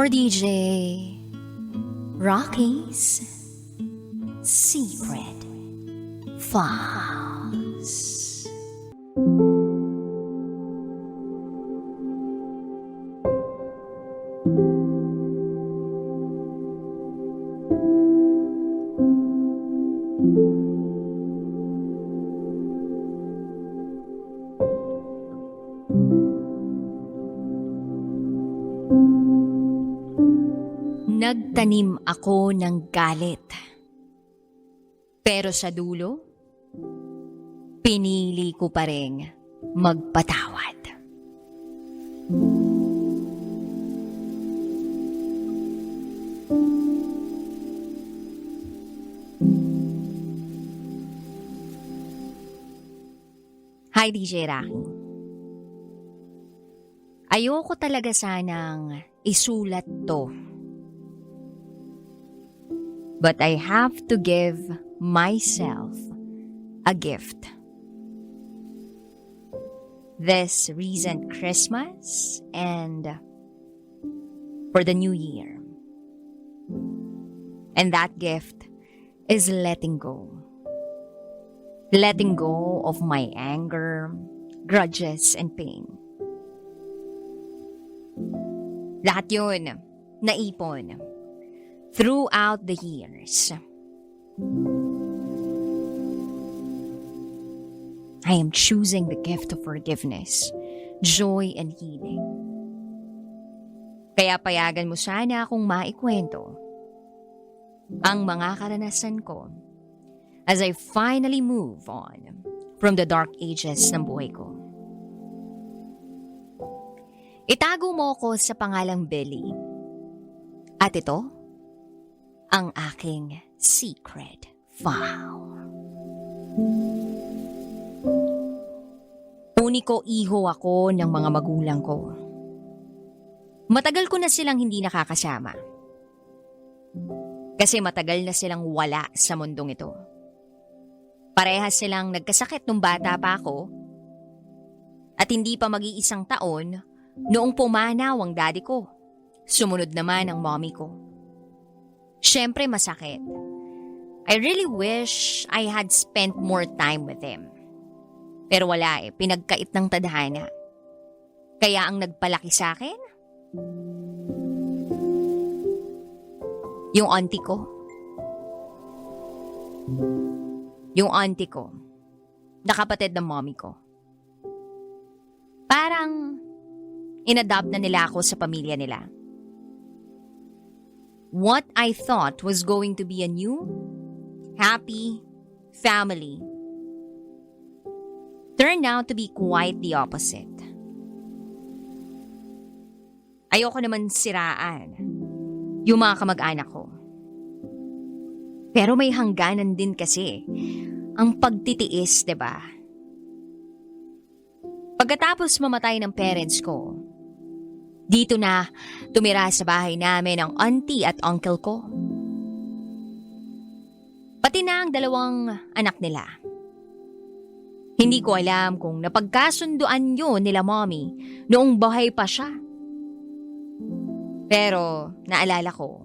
for DJ Rocky's Secret Files. Nagtanim ako ng galit. Pero sa dulo, pinili ko pa rin magpatawad. Hi DJ Rocky. Ayoko talaga sanang isulat to but I have to give myself a gift. This recent Christmas and for the new year. And that gift is letting go. Letting go of my anger, grudges, and pain. Lahat yun, naipon throughout the years. I am choosing the gift of forgiveness, joy, and healing. Kaya payagan mo sana akong maikwento ang mga karanasan ko as I finally move on from the dark ages ng buhay ko. Itago mo ko sa pangalang Billy. At ito, ang aking secret file. Uniko iho ako ng mga magulang ko. Matagal ko na silang hindi nakakasama. Kasi matagal na silang wala sa mundong ito. Parehas silang nagkasakit nung bata pa ako at hindi pa mag-iisang taon noong pumanaw ang daddy ko. Sumunod naman ang mommy ko. Siyempre masakit. I really wish I had spent more time with him. Pero wala eh, pinagkait ng tadhana. Kaya ang nagpalaki sa akin, yung auntie ko. Yung auntie ko, nakapatid ng mommy ko. Parang inadopt na nila ako sa pamilya nila. What I thought was going to be a new, happy family turned out to be quite the opposite. Ayoko naman siraan yung mga kamag-anak ko. Pero may hangganan din kasi ang pagtitiis, 'di ba? Pagkatapos mamatay ng parents ko, dito na tumira sa bahay namin ang auntie at uncle ko. Pati na ang dalawang anak nila. Hindi ko alam kung napagkasunduan yun nila mommy noong buhay pa siya. Pero naalala ko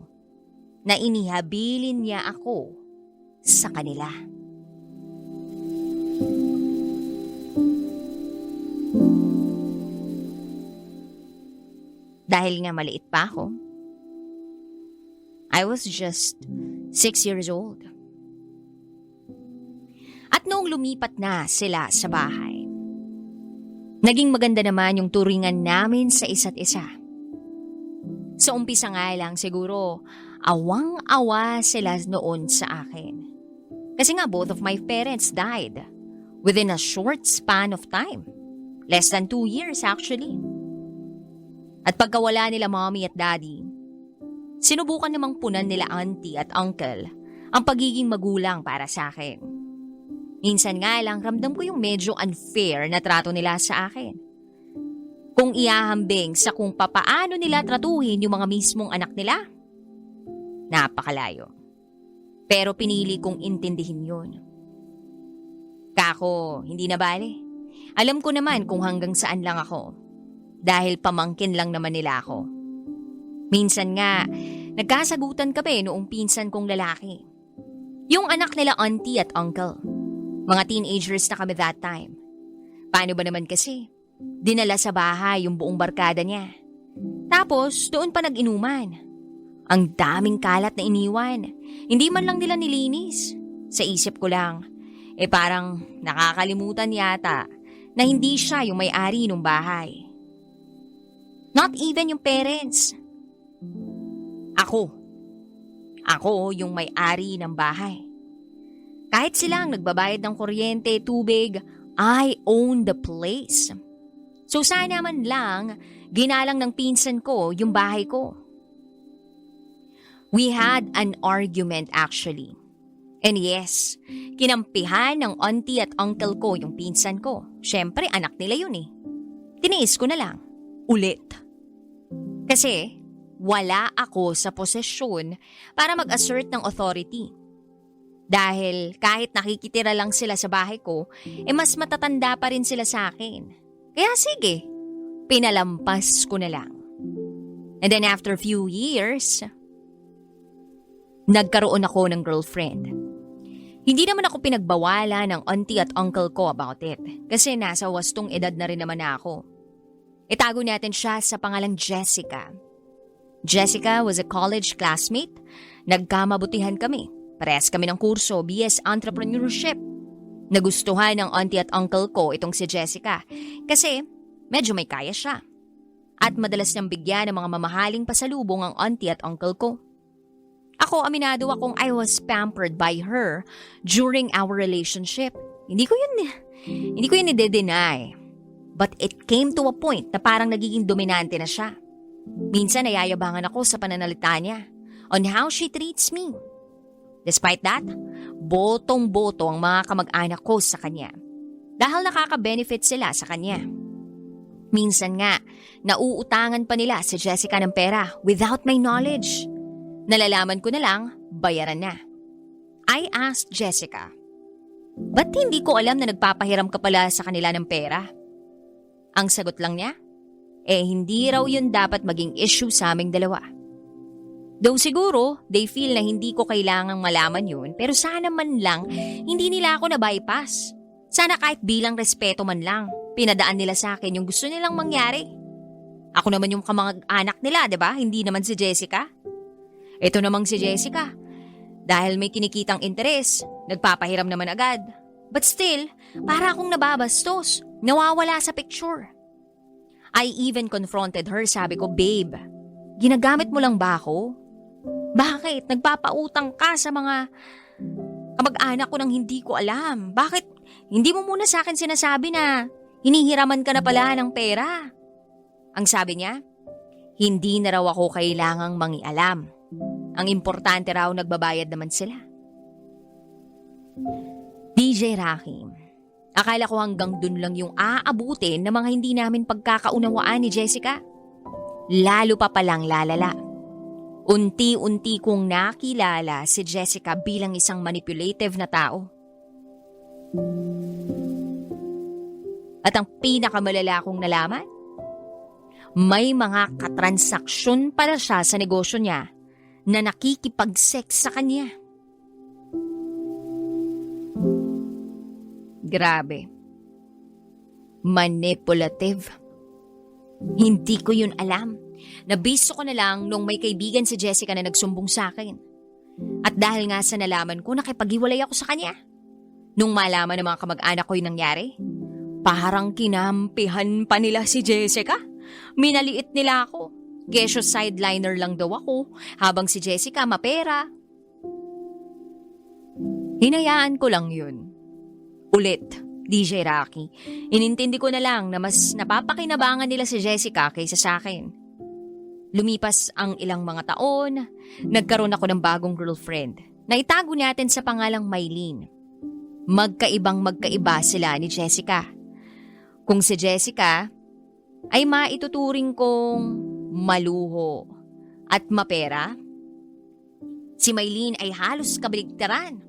na inihabilin niya ako sa kanila. Dahil nga maliit pa ako. I was just six years old. At noong lumipat na sila sa bahay, naging maganda naman yung turingan namin sa isa't isa. Sa umpisa nga lang siguro, awang-awa sila noon sa akin. Kasi nga both of my parents died within a short span of time. Less than two years actually. At pagkawala nila mommy at daddy, sinubukan namang punan nila auntie at uncle ang pagiging magulang para sa akin. Minsan nga lang ramdam ko yung medyo unfair na trato nila sa akin. Kung iahambing sa kung papaano nila tratuhin yung mga mismong anak nila, napakalayo. Pero pinili kong intindihin yun. Kako, hindi na bale. Alam ko naman kung hanggang saan lang ako. Dahil pamangkin lang naman nila ako. Minsan nga, nagkasagutan kami noong pinsan kong lalaki. Yung anak nila auntie at uncle. Mga teenagers na kami that time. Paano ba naman kasi? Dinala sa bahay yung buong barkada niya. Tapos, doon pa nag-inuman. Ang daming kalat na iniwan. Hindi man lang nila nilinis. Sa isip ko lang, eh parang nakakalimutan yata na hindi siya yung may-ari ng bahay. Not even yung parents. Ako. Ako yung may-ari ng bahay. Kahit sila ang nagbabayad ng kuryente, tubig, I own the place. So sana man lang, ginalang ng pinsan ko yung bahay ko. We had an argument actually. And yes, kinampihan ng auntie at uncle ko yung pinsan ko. Siyempre, anak nila yun eh. Tiniis ko na lang. Ulit. Kasi, wala ako sa posesyon para mag-assert ng authority. Dahil kahit nakikitira lang sila sa bahay ko, eh mas matatanda pa rin sila sa akin. Kaya sige, pinalampas ko na lang. And then after few years, nagkaroon ako ng girlfriend. Hindi naman ako pinagbawala ng auntie at uncle ko about it kasi nasa wastong edad na rin naman ako. Itago natin siya sa pangalang Jessica. Jessica was a college classmate. Nagkamabutihan kami. Parehas kami ng kurso, BS Entrepreneurship. Nagustuhan ng auntie at uncle ko itong si Jessica kasi medyo may kaya siya. At madalas niyang bigyan ng mga mamahaling pasalubong ang auntie at uncle ko. Ako, aminado akong I was pampered by her during our relationship. Hindi ko yun, hindi ko yun i-deny. But it came to a point na parang nagiging dominante na siya. Minsan nayayabangan ako sa pananalita niya on how she treats me. Despite that, botong-boto ang mga kamag-anak ko sa kanya. Dahil nakaka-benefit sila sa kanya. Minsan nga, nauutangan pa nila si Jessica ng pera without my knowledge. Nalalaman ko na lang, bayaran na. I asked Jessica, Ba't hindi ko alam na nagpapahiram ka pala sa kanila ng pera? Ang sagot lang niya, eh hindi raw yun dapat maging issue sa aming dalawa. Though siguro, they feel na hindi ko kailangang malaman yun, pero sana man lang, hindi nila ako na-bypass. Sana kahit bilang respeto man lang, pinadaan nila sa akin yung gusto nilang mangyari. Ako naman yung kamag-anak nila, di ba? Hindi naman si Jessica. Ito namang si Jessica. Dahil may kinikitang interes, nagpapahiram naman agad. But still, para akong nababastos, nawawala sa picture. I even confronted her, sabi ko, Babe, ginagamit mo lang ba ako? Bakit? Nagpapautang ka sa mga kamag-anak ko nang hindi ko alam. Bakit hindi mo muna sa akin sinasabi na hinihiraman ka na pala ng pera? Ang sabi niya, hindi na raw ako kailangang mangialam. Ang importante raw nagbabayad naman sila. DJ Rakim, akala ko hanggang dun lang yung aabutin ng mga hindi namin pagkakaunawaan ni Jessica. Lalo pa palang lalala. Unti-unti kong nakilala si Jessica bilang isang manipulative na tao. At ang pinakamalala kong nalaman, may mga katransaksyon pala siya sa negosyo niya na nakikipag-sex sa kanya. Grabe. Manipulative. Hindi ko yun alam. Nabisto ko na lang nung may kaibigan si Jessica na nagsumbong sa akin. At dahil nga sa nalaman ko, nakipaghiwalay ako sa kanya. Nung malaman ng mga kamag-anak ko yung nangyari, parang kinampihan pa nila si Jessica. Minaliit nila ako. Kesyo sideliner lang daw ako, habang si Jessica mapera. Hinayaan ko lang yun. Ulit, DJ Rocky. Inintindi ko na lang na mas napapakinabangan nila si Jessica kaysa sa akin. Lumipas ang ilang mga taon, nagkaroon ako ng bagong girlfriend na itago natin sa pangalang Maylene. Magkaibang magkaiba sila ni Jessica. Kung si Jessica ay maituturing kong maluho at mapera, si Maylene ay halos kabaligtaran.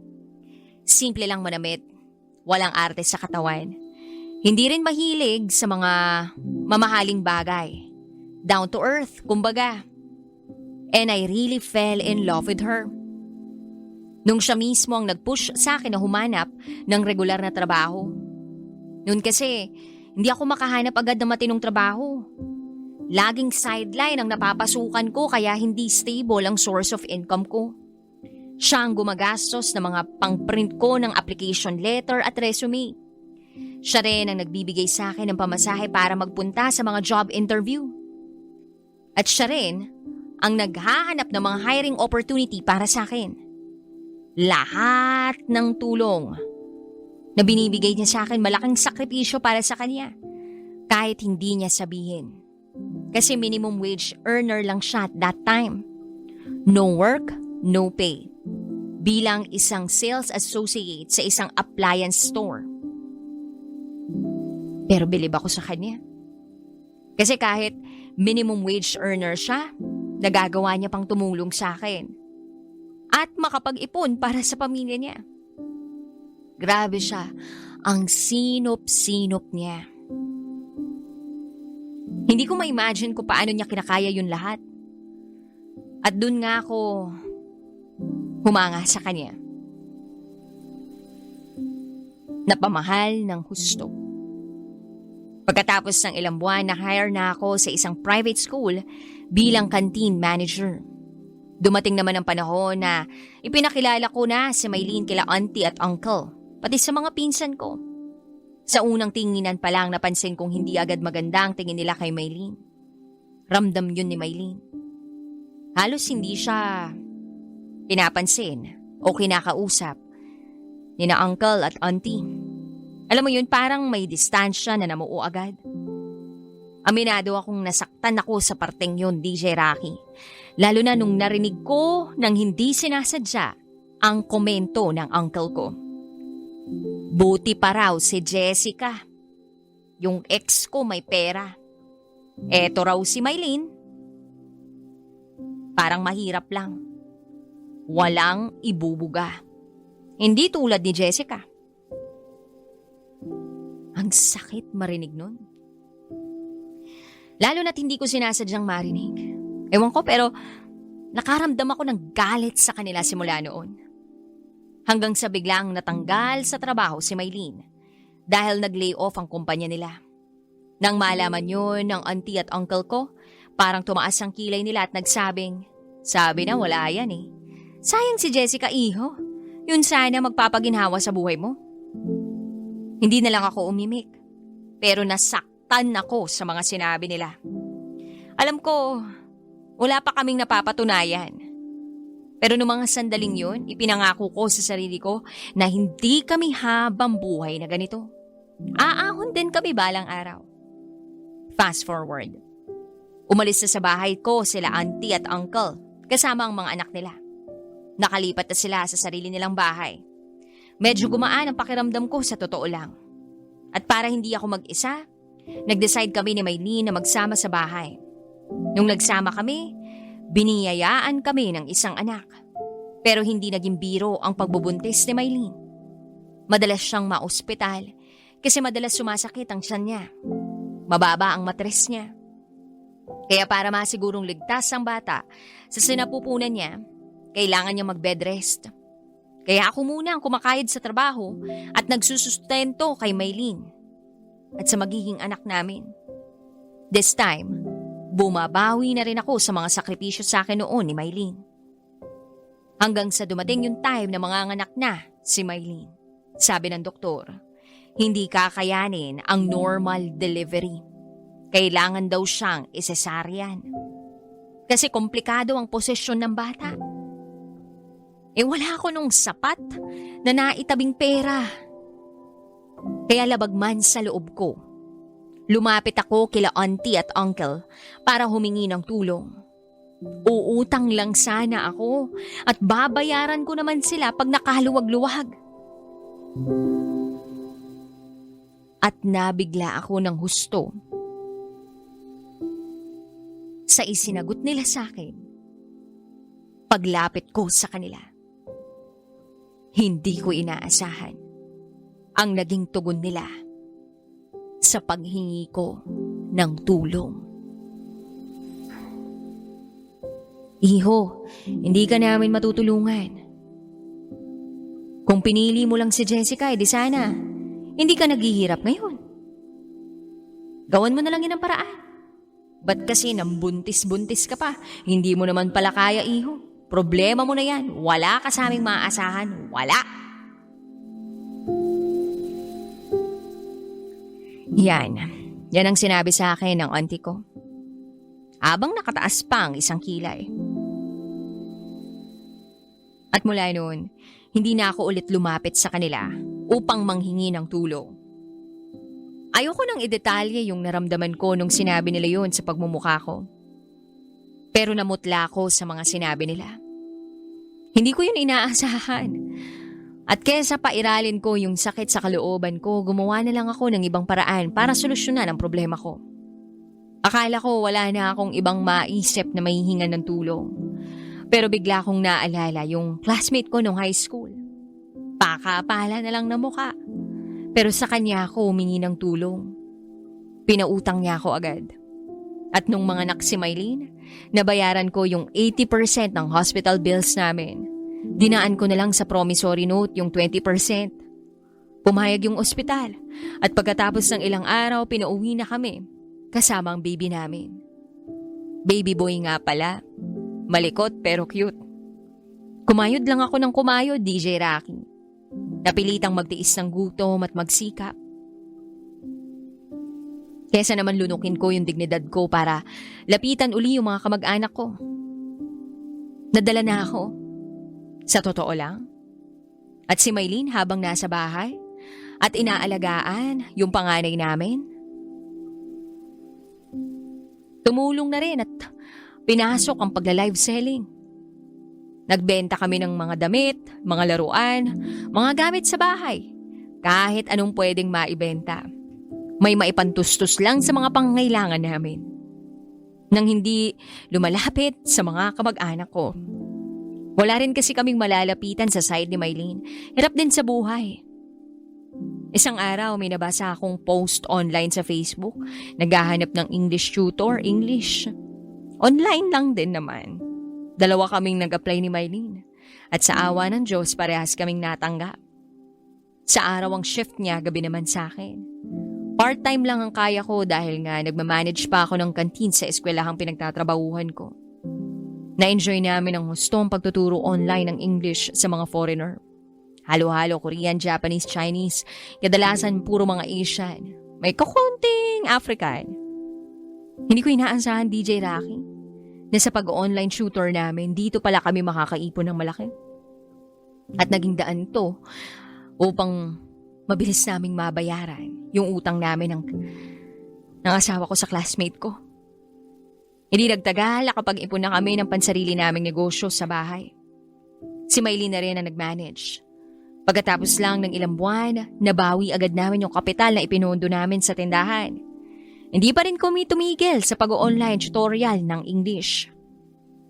Simple lang manamit, walang arte sa katawan. Hindi rin mahilig sa mga mamahaling bagay. Down to earth, kumbaga. And I really fell in love with her. Nung siya mismo ang nag-push sa akin na humanap ng regular na trabaho. Noon kasi, hindi ako makahanap agad ng matinong trabaho. Laging sideline ang napapasukan ko kaya hindi stable ang source of income ko. Siya ang gumagastos ng mga pang-print ko ng application letter at resume. Siya rin ang nagbibigay sa akin ng pamasahe para magpunta sa mga job interview. At siya rin ang naghahanap ng mga hiring opportunity para sa akin. Lahat ng tulong na binibigay niya sa akin malaking sakripisyo para sa kanya. Kahit hindi niya sabihin. Kasi minimum wage earner lang siya at that time. No work, no pay. Bilang isang sales associate sa isang appliance store. Pero bilib ako sa kanya. Kasi kahit minimum wage earner siya, nagagawa niya pang tumulong sa akin. At makapag-ipon para sa pamilya niya. Grabe siya. Ang sinop-sinop niya. Hindi ko ma-imagine kung paano niya kinakaya yun lahat. At dun nga ako humanga sa kanya. Napamahal ng husto. Pagkatapos ng ilang buwan, na-hire na ako sa isang private school bilang canteen manager. Dumating naman ang panahon na ipinakilala ko na si Maylene kila auntie at uncle, pati sa mga pinsan ko. Sa unang tinginan pa lang napansin kong hindi agad maganda ang tingin nila kay Maylene. Ramdam yun ni Maylene. Halos hindi siya pinapansin o kinakausap ni na uncle at auntie. Alam mo yun, parang may distansya na namuo agad. Aminado akong nasaktan ako sa parteng yun, DJ Rocky. Lalo na nung narinig ko nang hindi sinasadya ang komento ng uncle ko. Buti pa raw si Jessica. Yung ex ko may pera. Eto raw si Maylene. Parang mahirap lang. Walang ibubuga. Hindi tulad ni Jessica. Ang sakit marinig nun. Lalo na't hindi ko sinasadyang marinig. Ewan ko pero nakaramdam ako ng galit sa kanila simula noon. Hanggang sa biglang natanggal sa trabaho si Maylene dahil nag-lay off ang kumpanya nila. Nang malaman yun ng auntie at uncle ko, parang tumaas ang kilay nila at nagsabing, sabi na wala yan eh. Sayang si Jessica Iho. Yun sana magpapaginhawa sa buhay mo. Hindi na lang ako umimik. Pero nasaktan ako sa mga sinabi nila. Alam ko, wala pa kaming napapatunayan. Pero noong mga sandaling yun, ipinangako ko sa sarili ko na hindi kami habang buhay na ganito. Aahon din kami balang araw. Fast forward. Umalis na sa bahay ko sila auntie at uncle kasama ang mga anak nila. Nakalipat na sila sa sarili nilang bahay. Medyo gumaan ang pakiramdam ko sa totoo lang. At para hindi ako mag-isa, nag-decide kami ni Maylene na magsama sa bahay. Nung nagsama kami, biniyayaan kami ng isang anak. Pero hindi naging biro ang pagbubuntis ni Maylene. Madalas siyang maospital kasi madalas sumasakit ang tiyan niya. Mababa ang matres niya. Kaya para masigurong ligtas ang bata sa sinapupunan niya, kailangan niya mag-bed rest. Kaya ako muna ang kumakayod sa trabaho at nagsusustento kay Maylene at sa magiging anak namin. This time, bumabawi na rin ako sa mga sakripisyo sa akin noon ni Maylene. Hanggang sa dumating yung time na mga anak na si Maylene. Sabi ng doktor, hindi kakayanin ang normal delivery. Kailangan daw siyang isesaryan. Kasi komplikado ang posisyon ng bata. Eh wala ako nung sapat na naitabing pera. Kaya labagman sa loob ko. Lumapit ako kila auntie at uncle para humingi ng tulong. Uutang lang sana ako at babayaran ko naman sila pag nakaluwag-luwag. At nabigla ako ng husto sa isinagot nila sa akin paglapit ko sa kanila. Hindi ko inaasahan ang naging tugon nila sa paghingi ko ng tulong. Iho, hindi ka namin matutulungan. Kung pinili mo lang si Jessica, edi sana, hindi ka naghihirap ngayon. Gawan mo na lang yun ang paraan. Ba't kasi nang buntis-buntis ka pa? Hindi mo naman pala kaya, iho. Problema mo na yan. Wala ka sa aming maaasahan. Wala. Yan. Yan ang sinabi sa akin ng auntie ko. Habang nakataas pa ang isang kilay. At mula noon, hindi na ako ulit lumapit sa kanila upang manghingi ng tulong. Ayoko nang idetalye yung naramdaman ko nung sinabi nila yun sa pagmumukha ko. Pero namutla ako sa mga sinabi nila. Hindi ko yun inaasahan. At kesa pairalin ko yung sakit sa kalooban ko, gumawa na lang ako ng ibang paraan para solusyonan ang problema ko. Akala ko wala na akong ibang maisip na mahihingan ng tulong. Pero bigla kong naalala yung classmate ko nung high school. Pakapala na lang na mukha. Pero sa kanya ako humingi ng tulong. Pinautang niya ako agad. At nung mga anak si Maylene, nabayaran ko yung 80% ng hospital bills namin. Dinaan ko na lang sa promissory note yung 20%. Pumayag yung ospital at pagkatapos ng ilang araw pinauwi na kami kasama ang baby namin. Baby boy nga pala. Malikot pero cute. Kumayod lang ako ng kumayod, DJ Rocky. Napilitang magtiis ng gutom at magsikap. Kesa naman lunukin ko yung dignidad ko para lapitan uli yung mga kamag-anak ko. Nadala na ako. Sa totoo lang. At si Maylene habang nasa bahay at inaalagaan yung panganay namin. Tumulong na rin at pinasok ang pagla-live selling. Nagbenta kami ng mga damit, mga laruan, mga gamit sa bahay. Kahit anong pwedeng maibenta. May maipantustos lang sa mga pangangailangan namin. Nang hindi lumalapit sa mga kamag-anak ko. Wala rin kasi kaming malalapitan sa side ni Maylene. Hirap din sa buhay. Isang araw may nabasa akong post online sa Facebook. Naghahanap ng English tutor, English. Online lang din naman. Dalawa kaming nag-apply ni Mylene. At sa awa ng Diyos, parehas kaming natanggap. Sa araw ang shift niya, gabi naman sa akin. Part-time lang ang kaya ko dahil nga nagmamanage pa ako ng kantin sa eskwelahang pinagtatrabahuhan ko. Na-enjoy namin ang gusto ang pagtuturo online ng English sa mga foreigner. Halo-halo Korean, Japanese, Chinese, kadalasan puro mga Asian. May kakunting African. Hindi ko inaasahan DJ Rocky na sa pag-online shooter namin, dito pala kami makakaipon ng malaki. At naging daan to upang mabilis naming mabayaran yung utang namin ng, ng asawa ko sa classmate ko. Hindi nagtagal kapag ipon na kami ng pansarili naming negosyo sa bahay. Si Maylene na rin ang nag-manage. Pagkatapos lang ng ilang buwan, nabawi agad namin yung kapital na ipinundo namin sa tindahan. Hindi pa rin kami tumigil sa pag-online tutorial ng English.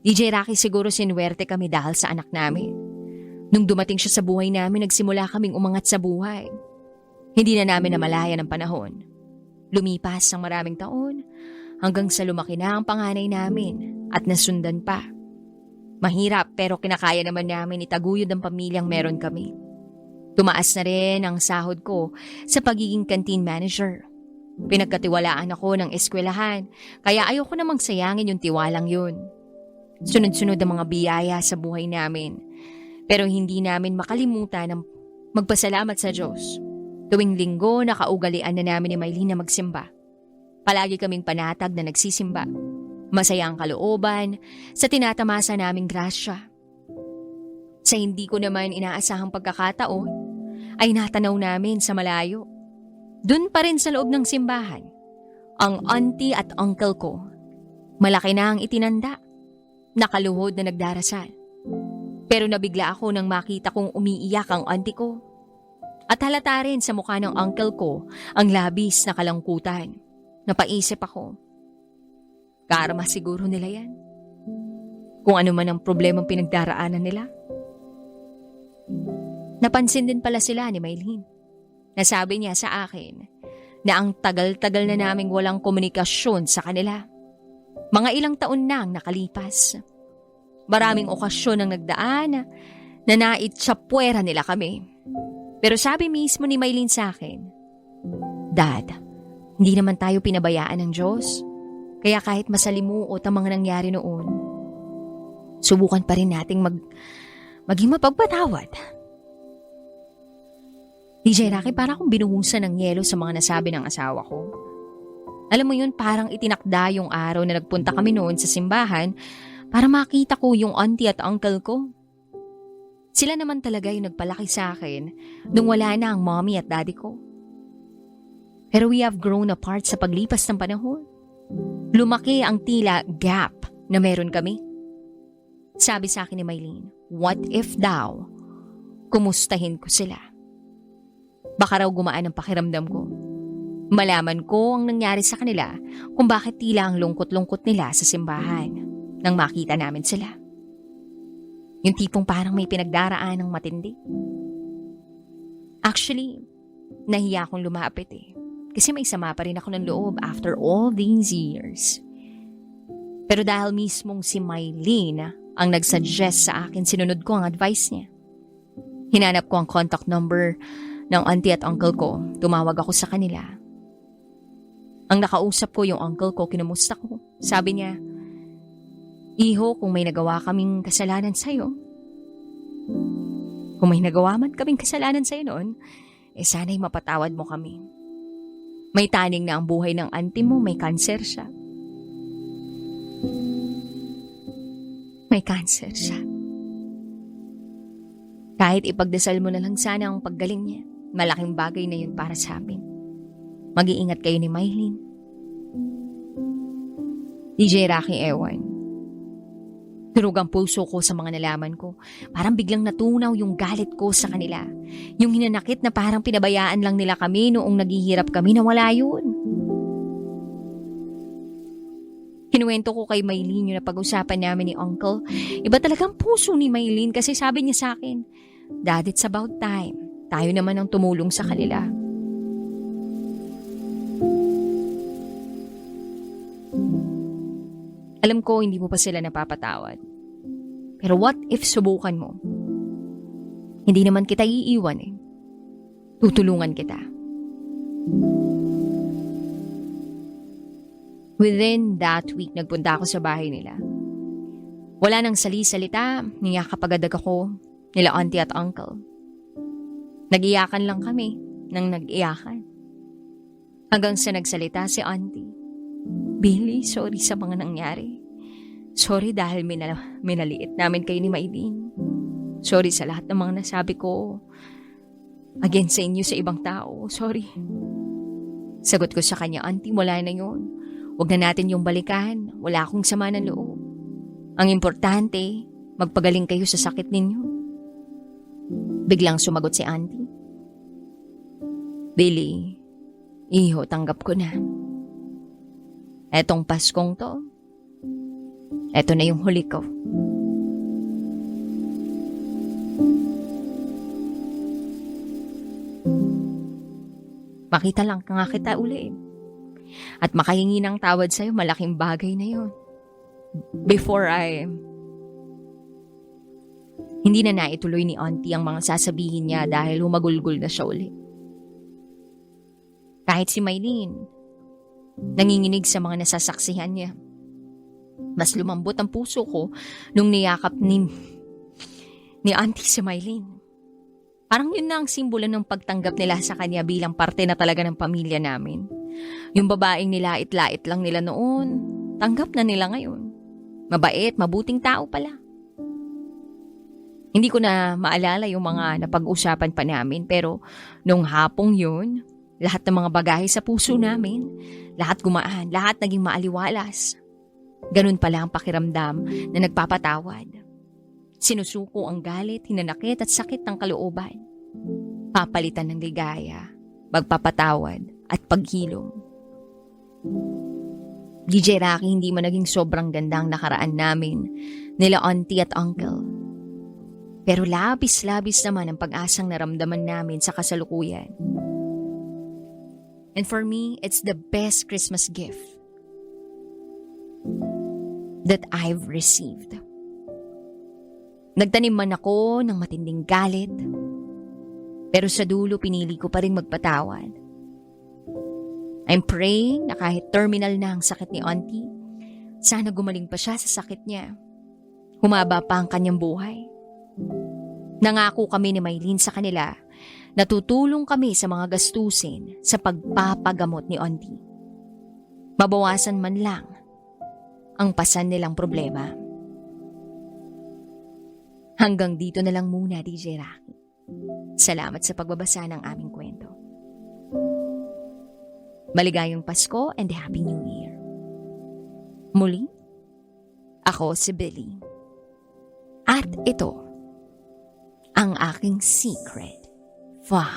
DJ Rocky siguro sinuwerte kami dahil sa anak namin. Nung dumating siya sa buhay namin, nagsimula kaming umangat sa buhay. Hindi na namin namalaya ng panahon. Lumipas ang maraming taon hanggang sa lumaki na ang panganay namin at nasundan pa. Mahirap pero kinakaya naman namin itaguyod ang pamilyang meron kami. Tumaas na rin ang sahod ko sa pagiging canteen manager. Pinagkatiwalaan ako ng eskwelahan, kaya ayoko namang sayangin yung tiwalang yun. Sunod-sunod ang mga biyaya sa buhay namin, pero hindi namin makalimutan ang magpasalamat sa Diyos. Tuwing linggo, nakaugalian na namin ni Maylene na magsimba. Palagi kaming panatag na nagsisimba. Masaya ang kalooban sa tinatamasa naming grasya. Sa hindi ko naman inaasahang pagkakataon, ay natanaw namin sa malayo. Doon pa rin sa loob ng simbahan, ang auntie at uncle ko. Malaki na ang itinanda. Nakaluhod na nagdarasal. Pero nabigla ako nang makita kong umiiyak ang auntie ko. At halata rin sa mukha ng uncle ko ang labis na kalangkutan. Napaisip ako. Karma siguro nila yan. Kung ano man ang problemang pinagdaraanan nila. Napansin din pala sila ni Maylene. Nasabi niya sa akin na ang tagal-tagal na naming walang komunikasyon sa kanila. Mga ilang taon na ang nakalipas. Maraming okasyon ang nagdaan na naitsapwera nila kami. Pero sabi mismo ni Maylin sa akin, Dad, hindi naman tayo pinabayaan ng Diyos. Kaya kahit masalimuot ang mga nangyari noon, subukan pa rin nating mag, maging mapagpatawad. DJ Rocky, para akong binuhusan ng yelo sa mga nasabi ng asawa ko. Alam mo yun, parang itinakda yung araw na nagpunta kami noon sa simbahan para makita ko yung auntie at uncle ko. Sila naman talaga yung nagpalaki sa akin nung wala na ang mommy at daddy ko. Pero we have grown apart sa paglipas ng panahon. Lumaki ang tila gap na meron kami. Sabi sa akin ni Maylene, what if daw, kumustahin ko sila? Baka raw gumaan ang pakiramdam ko. Malaman ko ang nangyari sa kanila kung bakit tila ang lungkot-lungkot nila sa simbahan nang makita namin sila. Yung tipong parang may pinagdaraan ng matindi. Actually, nahiya akong lumapit eh. Kasi may sama pa rin ako ng loob after all these years. Pero dahil mismong si Mylene ang nagsuggest sa akin, sinunod ko ang advice niya. Hinanap ko ang contact number ng auntie at uncle ko. Tumawag ako sa kanila. Ang nakausap ko yung uncle ko, kinumusta ko. Sabi niya, Iho, kung may nagawa kaming kasalanan sa'yo, kung may nagawa man kaming kasalanan sa'yo noon, eh sana'y mapatawad mo kami. May taning na ang buhay ng auntie mo, may cancer siya. May cancer siya. Kahit ipagdasal mo na lang sana ang paggaling niya, malaking bagay na yun para sa amin. Mag-iingat kayo ni Mylene. DJ Rocky Ewan. Turog ang puso ko sa mga nalaman ko. Parang biglang natunaw yung galit ko sa kanila. Yung hinanakit na parang pinabayaan lang nila kami noong naghihirap kami na wala yun. Kinuwento ko kay Maylene yung napag-usapan namin ni Uncle. Iba talagang puso ni Maylene kasi sabi niya sa akin, Dad, it's about time. Tayo naman ang tumulong sa kanila. Alam ko hindi mo pa sila napapatawad. Pero what if subukan mo? Hindi naman kita iiwan eh. Tutulungan kita. Within that week, nagpunta ako sa bahay nila. Wala nang sali-salita, niyakapaгаdag ako nila auntie at uncle. Nagiyakan lang kami nang nag-iyakan. Hanggang sa nagsalita si auntie. Billy, sorry sa mga nangyari. Sorry dahil minal- minaliit namin kayo ni Maylene. Sorry sa lahat ng mga nasabi ko. Against sa inyo sa ibang tao. Sorry. Sagot ko sa kanya, Auntie, wala na yun. Huwag na natin yung balikan. Wala akong sama ng loob. Ang importante, magpagaling kayo sa sakit ninyo. Biglang sumagot si Auntie. Billy, iho, tanggap ko na. Etong Paskong to, eto na yung huli ko. Makita lang nga kita uli. At makahingi ng tawad sa'yo, malaking bagay na yon. Before I... Hindi na naituloy ni Auntie ang mga sasabihin niya dahil humagulgol na siya uli. Kahit si Maylene, nanginginig sa mga nasasaksihan niya. Mas lumambot ang puso ko nung niyakap ni, ni Auntie si Maylene. Parang yun na ang simbolo ng pagtanggap nila sa kanya bilang parte na talaga ng pamilya namin. Yung babaeng nilait-lait lang nila noon, tanggap na nila ngayon. Mabait, mabuting tao pala. Hindi ko na maalala yung mga napag-usapan pa namin pero nung hapong yun, lahat ng mga bagahe sa puso namin, lahat gumaan, lahat naging maaliwalas. Ganun pala ang pakiramdam na nagpapatawad. Sinusuko ang galit, hinanakit at sakit ng kalooban. Papalitan ng ligaya, magpapatawad at paghilom. DJ Rocky, hindi mo naging sobrang gandang nakaraan namin nila auntie at uncle. Pero labis-labis naman ang pag-asang naramdaman namin sa kasalukuyan. And for me, it's the best Christmas gift that I've received. Nagtanim man ako ng matinding galit, pero sa dulo pinili ko pa rin magpatawad. I'm praying na kahit terminal na ang sakit ni Auntie, sana gumaling pa siya sa sakit niya. Humaba pa ang kanyang buhay. Nangako kami ni Maylene sa kanila na tutulong kami sa mga gastusin sa pagpapagamot ni Auntie. Mabawasan man lang ang pasan nilang problema. Hanggang dito na lang muna, DJ Rocky. Salamat sa pagbabasa ng aming kwento. Maligayang Pasko and Happy New Year. Muli, ako si Billy. At ito, ang aking secret. 法。